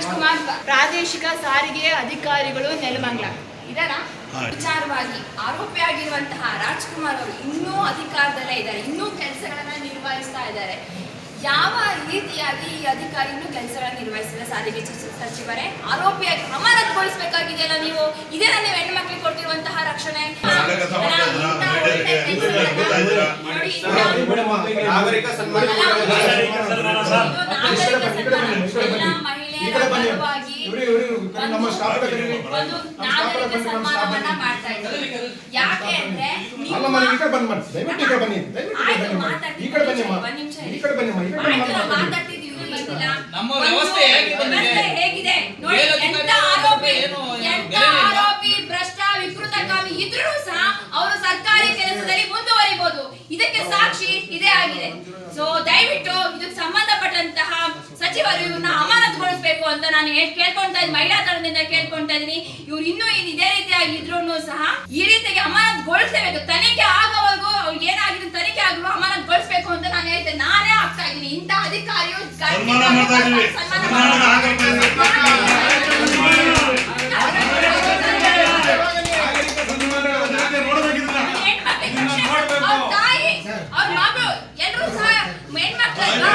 ರಾಜ್ಕುಮಾರ್ ಪ್ರಾದೇಶಿಕ ಸಾರಿಗೆ ಅಧಿಕಾರಿಗಳು ನೆಲಮಂಗ್ಲ. ಇದರ. ವಿಚಾರವಾಗಿ ಆರೋಪಿಯಾಗಿರುವಂತಹ ರಾಜ್ಕುಮಾರ್ ಅವರು ಇನ್ನೂ ಅಧಿಕಾರದಲ್ಲೇ ಇದ್ದಾರೆ. ಇನ್ನೂ ಕೆಲಸಗಳನ್ನ ನಿರ್ವಹಿಸ್ತಾ ಇದ್ದಾರೆ. ಯಾವ ರೀತಿಯಾಗಿ ಈ ಅಧಿಕಾರಿ ಇನ್ನೂ ಕೆಲಸಗಳನ್ನ ನಿರ್ವಹಿಸಿಲ್ಲ ಸಾರಿಗೆ ಸಚಿವರೇ? ಆರೋಪಿಯಾಗಿ ಅಮಾನತುಗೊಳಿಸಬೇಕಾಗಿದೆಯಲ್ಲ ನೀವು? ಇದೇ ನೀವು ಹೆಣ್ಣು ಮಕ್ಕಳಿಗೆ ಕೊಟ್ಟಿರುವಂತಹ ರಕ್ಷಣೆ ಒಳ್ಳೆ ಪರವಾಗಿ ನಮ್ಮ ಸ್ಟಾಫ್ ಒಂದು ನಾಗರಿಕ ಸನ್ಮಾನವನ್ನ ಮಾಡ್ತಾ ಇದ್ದೀವಿ ಯಾಕೆ ಅಂದ್ರೆ ಅಲ್ಲ ಮನೆ ಈ ಕಡೆ ಬನ್ನಿ ಬನ್ನಿ ದಯವಿಟ್ಟು ಈ ಕಡೆ ಬನ್ನಿ. ದಯವಿಟ್ಟು ಈ ಕಡೆ ಬನ್ನಿ. ಈ ಕಡೆ ಬನ್ನಿ ಅಮ್ಮ ಒಂದ್ ನಿಮಿಷ ಇರಿ. ಈ ಕಡೆ ಬನ್ನಿ ಅಮ್ಮ ಈ ಕಡೆ ಬನ್ನಿ ಆಯ್ತು, ನಾವು ಮಾತಾಡ್ತಿದೀವಿ, ನಮ್ಮ ವ್ಯವಸ್ಥೆ ಹೇಗೆ ಬಂದಿದೆ? ಹೇಗಿದೆ? ನೋಡಿ ಮೇಲಧಿಕಾರಿ ಎಂತ ಆರೋಪಿ ಏನು ಎಂತ ಆರೋಪಿ ಭ್ರಷ್ಟ ವಿಕೃತಕಾಮಿ ಇದ್ರೂ ಸಹ ಅವರು ಸರ್ಕಾರಿ ಕೆಲಸದಲ್ಲಿ ಮುಂದುವರಿಬಹುದು ಇದಕ್ಕೆ ಸಾಕ್ಷಿ ಇದೇ ಆಗಿದೆ. ಸೊ ದಯವಿಟ್ಟು ಇದಕ್ಕೆ ಸಂಬಂಧಪಟ್ಟಂತಹ ಸಚಿವರು ಇವ್ರನ್ನ ಅಮಾನತುಗೊಳಿಸಬೇಕು ಅಂತ ನಾನು ಹೇಳ್- ಕೇಳ್ಕೊಂತಾ ಇದ್ದೀನಿ ಮಹಿಳಾ ತಂಡದಿಂದ ಕೇಳ್ಕೊಂತಾ ಇದ್ದೀನಿ ಇವ್ರು ಇನ್ನೂ ಇನ್ ಇದೇ ರೀತಿಯಾಗಿ ಇದ್ರು ಸಹ ಈ ರೀತಿಯಾಗಿ ಅಮಾನತುಗೊಳಿಸಬೇಕು ತನಿಖೆ ಆಗೋವರೆಗೂ ಅವ್ರಿಗೆ ಏನಾಗಿದೆ ತನಿಖೆ ಆಗುವ ಅಮಾನತುಗೊಳಿಸಬೇಕು ಅಂತ ನಾನು ಹೇಳ್ತೇನೆ ನಾನೇ ಆಗ್ತಾ ಇದ್ದೀನಿ. ಇಂಥ ಅಧಿಕಾರಿಯು ಎಲ್ಲರೂ ಸಹ ಹೆಣ್ಮಕ್ಳಲ್ವಾ?